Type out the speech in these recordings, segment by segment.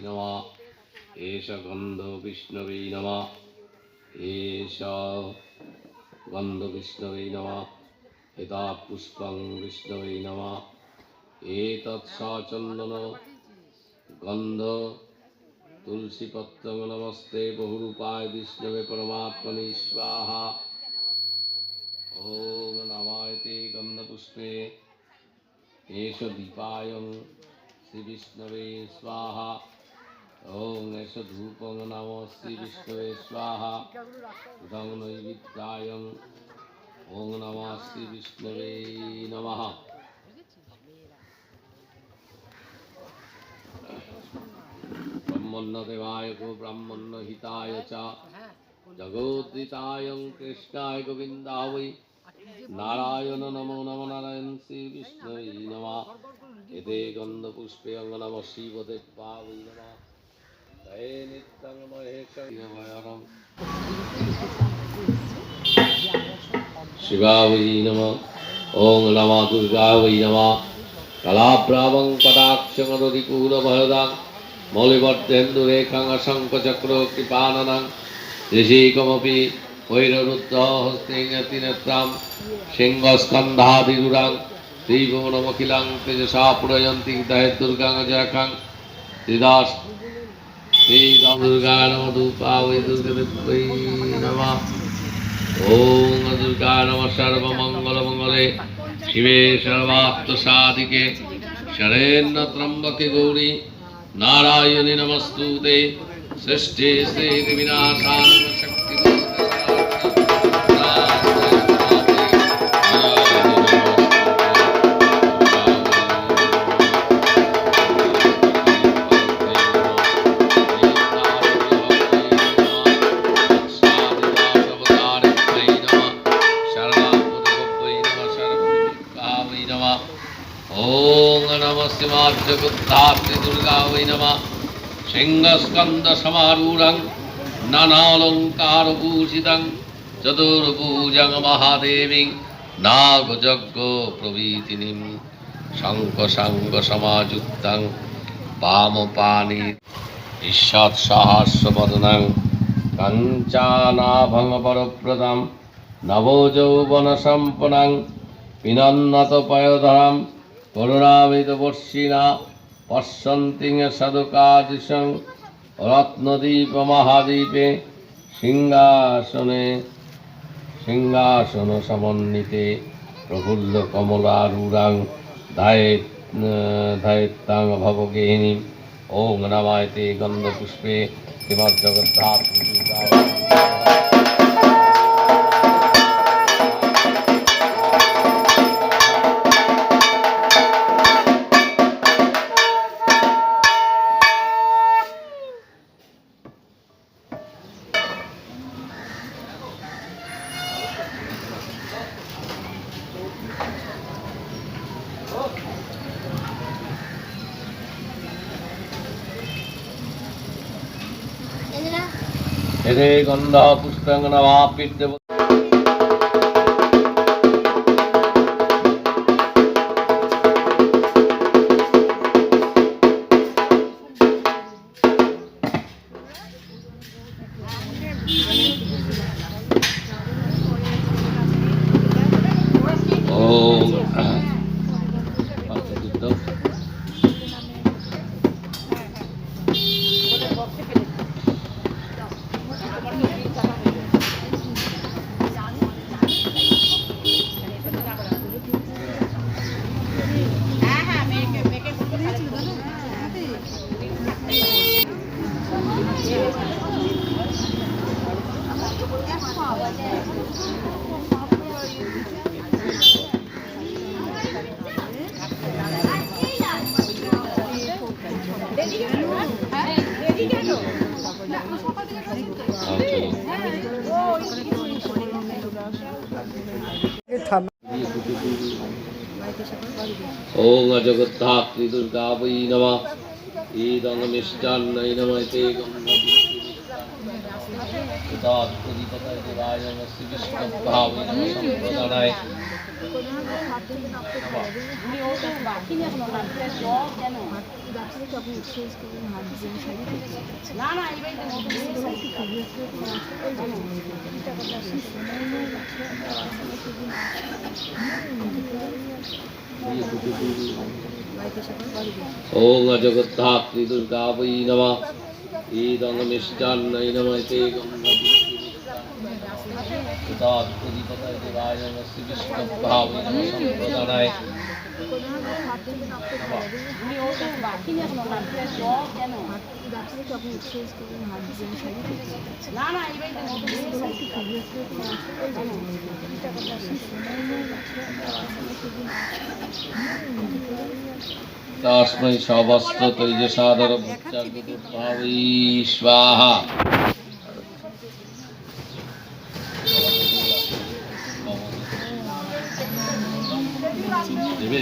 नमः एष गन्धो विष्णवे नमः एष गन्ध विष्णवे नमः यथा पुष्पं विष्णवे नमः एतत् साचन्दन गन्ध तुलसीपत्रं नमस्ते बहुरूपाय विष्णवे परमात्मने स्वाहा ॐ नमाय ते गन्धपुष्पे एष दीपायं श्रीविष्णवे स्वाहा ॐ एष धूपं नमः श्रीविष्णवे स्वाहा इदं नैवेद्यायं ॐ नमः श्रीविष्णवे नमः ब्रह्मण्यदेवाय गो ब्राह्मण्यहिताय च जगोद्दिताय कृष्णाय गोविन्दाय वै नारायण नमो नमो नारायण श्री विष्णवे नमः एते गन्धपुष्पे नमः शिवदेवा वै नमः হয়ে নিত্যং মহেশ্বর শিবাবৈ নম ওং নম দুর্গাবৈ নম কলাভ্রাবং কটাক্ষরদিকূলভরদাং মৌলিবর্ধেন্দুরেখাং অশঙ্কচক্র কৃপাননাং ঋষিকমপি হৈররুদ্ধ হস্তিনেত্রাম সিংহস্কন্ধাদিরুরাং ত্রিভুবনমখিলাং তেজসা পুরয়ন্তী দহে দুর্গাং জয়াখাং ত্রিদাস त्रिदास श्रीराम दुर्गा नम धूपा वै दुर्गदेवै नमः ॐ दुर्गा नमः सर्वमङ्गलमङ्गले शिवे सर्वात्मसाधिके शरेण्य त्र्यम्बके गौरी नारायणि नमस्तुते षष्ठे श्रीविनाशान ॐ नमः शिवार्जगुद्धात्रि दुर्गा वै नमः सिंहस्कन्दसमारूढं नानालङ्कारभूषितं चतुर्भुजं महादेवीं नागजज्ञप्रभीतिनीं शङ्खशङ्खसमायुक्तं पामपानि ঈষৎসাহাস্যপদনাং কঞ্চানাভঙ্গপরপ্রদাম নবযৌবনসম্পনাং পিনন্নতপয়োধরাম করুণামিতবর্ষিণা পশ্যন্তিং সদকাদিশং রত্নদীপমহাদীপে সিংহাসনে সিংহাসন সমন্বিতে প্রফুল্ল কমলারূঢ়াং ধায়েত ধায়িত্তাং ভবগেহিনীম ওং নমায় গন্ধপুষ্পে শ্রীমজ্জগদ্ধাত্রী এতে গন্ধ নম ঈদং মিষ্টান্নৈ নম তে দেবায় নম শ্রী বিষ্ণুভাব সম্প্রদায় উনি ওটা বাকি না কোনো नमः জল কেন তখন এক্সারসাইজ করবেন হাত দিয়ে শাড়ি করতে না না এই বাড়িতে নতুন একটু প্রিভিয়াস টাকাটা আসলে সময় নিয়ে গেছে বাড়িতে সকাল বাড়ি দিয়ে ওং অজগদ্ধাত্রী দুর্গা বৈ নম ঈদং মিষ্টান্নৈ নম তে গঙ্গাধিপতয় দেবায় নম শ্রী বিষ্ণুভাবে নম সম্প্রদানায় উনি ও তো বাকি না কোনো নাটকের জল কেন ডাক্তারে তখন এক্সারসাইজ করবেন হাত দিয়ে শাড়ি করতে না না এই বাড়িতে নতুন একটু প্রিভিয়াস টাকাটা আসলে সময় নিয়ে গেছে তস্मै সবস্ত্র তৈজসাদর ভুচ্চাগ্রভাবৈ স্বাহা। দেবে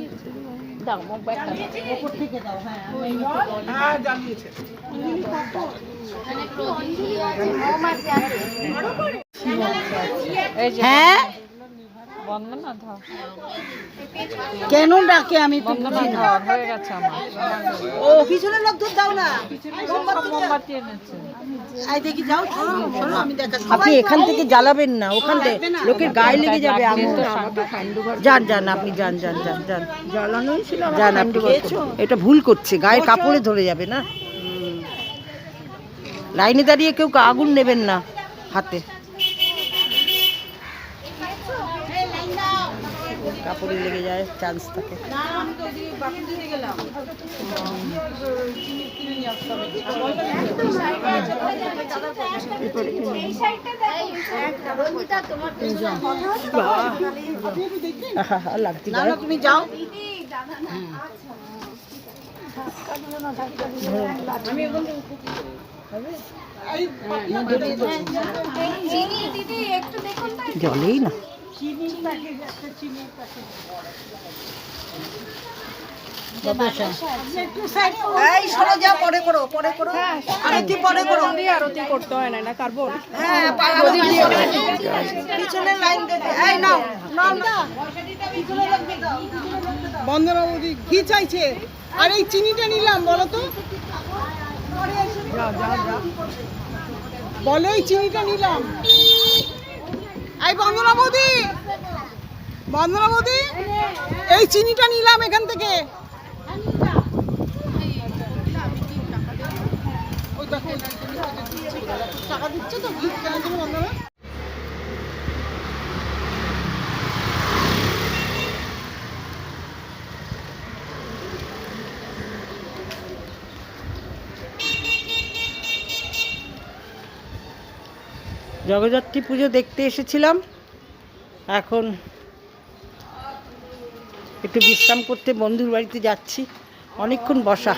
দাও মুখ ব্যাগটা উপর থেকে দাও হ্যাঁ হ্যাঁ? কেন ডাকে আমি ও পিছনের লোক ধর দাও। না দেখি যাও আমি আপনি এখান থেকে জ্বালাবেন না ওখান থেকে লোকের গায়ে লেগে যাবে যান যান আপনি যান যান যান যান। জ্বালানোই ছিল যান আপনি এটা ভুল করছে গায়ে কাপড়ে ধরে যাবে না। লাইনে দাঁড়িয়ে কেউ আগুন নেবেন না হাতে। কাপড়ে লেগে যায় চান্স থাকে। আহা, আহা, লাগছে না। তুমি যাও জলেই না এই সরে যাও পরে করো পরে করো। আরতি পরে করো। আরতি করতে হয় না না কার্বন হ্যাঁ পিছনে লাইন দেবে এই নাও নাও। না বন্দনা বৌদি কি চাইছে। আর এই চিনিটা নিলাম বলো তো। বলো এই চিনিটা নিলাম। এই বন্দনা বৌদি। বন্দনা বৌদি এই চিনিটা নিলাম এখান থেকে। টাকা দিচ্ছে তো? জগদ্ধাত্রী পুজো দেখতে এসেছিলাম। এখন একটু বিশ্রাম করতে বন্ধুর বাড়িতে যাচ্ছি। অনেকক্ষণ বসা।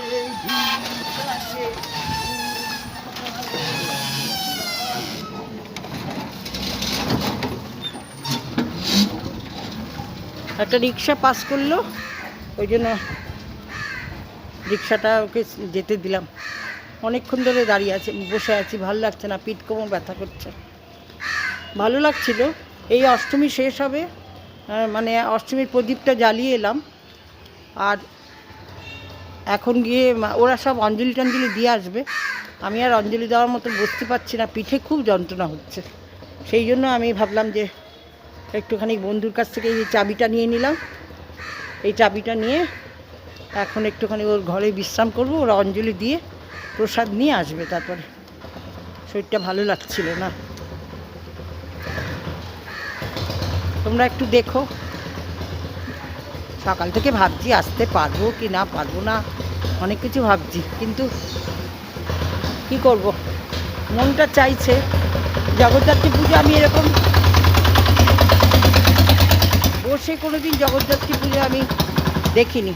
একটা রিক্সা পাস করল, ওই জন্য রিক্সাটা ওকে যেতে দিলাম। অনেকক্ষণ ধরে দাঁড়িয়ে আছে, বসে আছি, ভালো লাগছে না, পিঠ কোমর ব্যথা করছে। ভালো লাগছিল। এই অষ্টমী শেষ হবে মানে অষ্টমীর প্রদীপটা জ্বালিয়ে এলাম। আর এখন গিয়ে ওরা সব অঞ্জলি টঞ্জলি দিয়ে আসবে। আমি আর অঞ্জলি দেওয়ার মতো বসতে পারছি না, পিঠে খুব যন্ত্রণা হচ্ছে। সেই জন্য আমি ভাবলাম যে একটুখানি বন্ধুর কাছ থেকে এই চাবিটা নিয়ে নিলাম। এই চাবিটা নিয়ে এখন একটুখানি ওর ঘরে বিশ্রাম করব, ওরা অঞ্জলি দিয়ে প্রসাদ নিয়ে আসবে তারপরে। শরীরটা ভালো লাগছিল না। তোমরা একটু দেখো। সকাল থেকে ভাবছি আসতে পারব কি না, পারব না, অনেক কিছু ভাবছি, কিন্তু কি করব? মনটা চাইছে। জগদ্ধাত্রী পুজো আমি এরকম বসে কোনো দিন জগদ্ধাত্রী পুজো আমি দেখিনি।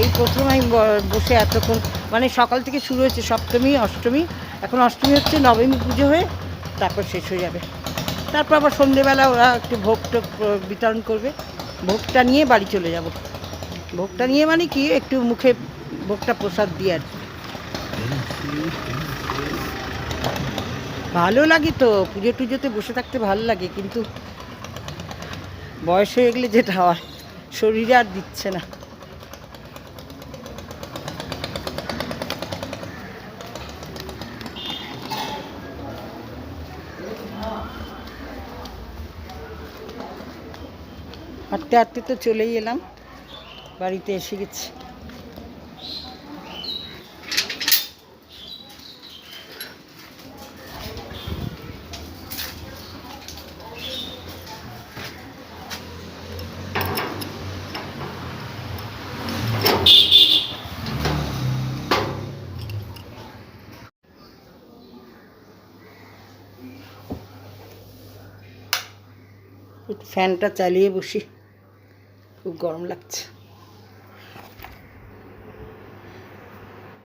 এই প্রথম আমি বসে এতক্ষণ মানে সকাল থেকে শুরু হয়েছে সপ্তমী, অষ্টমী, এখন অষ্টমী হচ্ছে, নবমী পুজো হয়ে তারপর শেষ হয়ে যাবে। তারপর আবার সন্ধেবেলা ওরা একটু ভোগ বিতরণ করবে। ভোগটা নিয়ে বাড়ি চলে যাব। ভোগটা নিয়ে মানে কি, একটু মুখে ভোগটা প্রসাদ দিয়ে আর। ভালো লাগে তো, পুজো টুজোতে বসে থাকতে ভালো লাগে, কিন্তু বয়স হয়ে গেলে যেটা হয়, শরীরে আর দিচ্ছে না। হাঁটতে হাঁটতে তো চলেই এলাম বাড়িতে এসে গেছি। ফ্যানটা চালিয়ে বসি। খুব গরম লাগছে।